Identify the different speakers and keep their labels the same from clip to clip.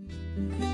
Speaker 1: Beni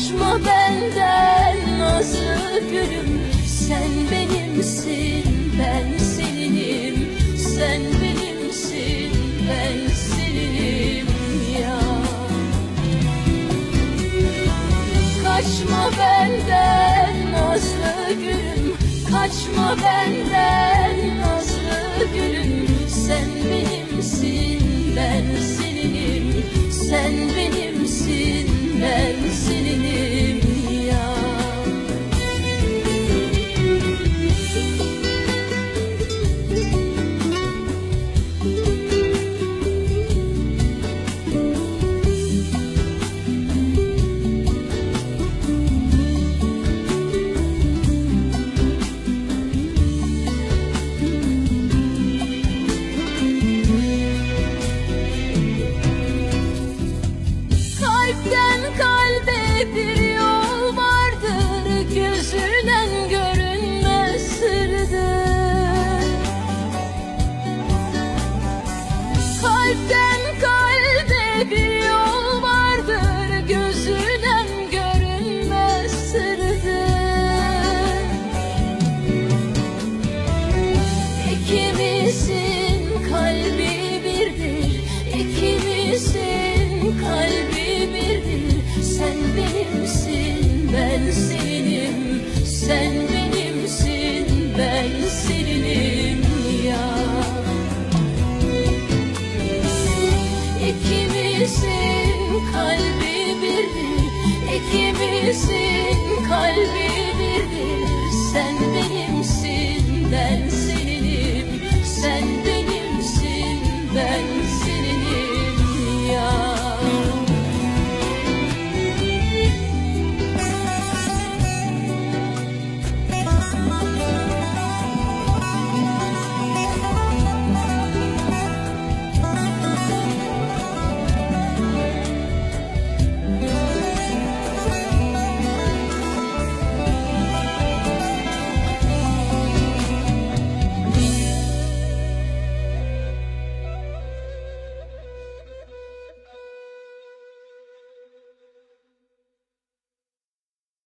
Speaker 1: Kaçma benden nazlı gülüm Sen benimsin ben seninim. Sen benimsin ben seninim ya. Kaçma benden nazlı gülüm? Kaçma benden nazlı gülüm? Sen benimsin ben seninim sensin kalbim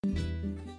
Speaker 1: Música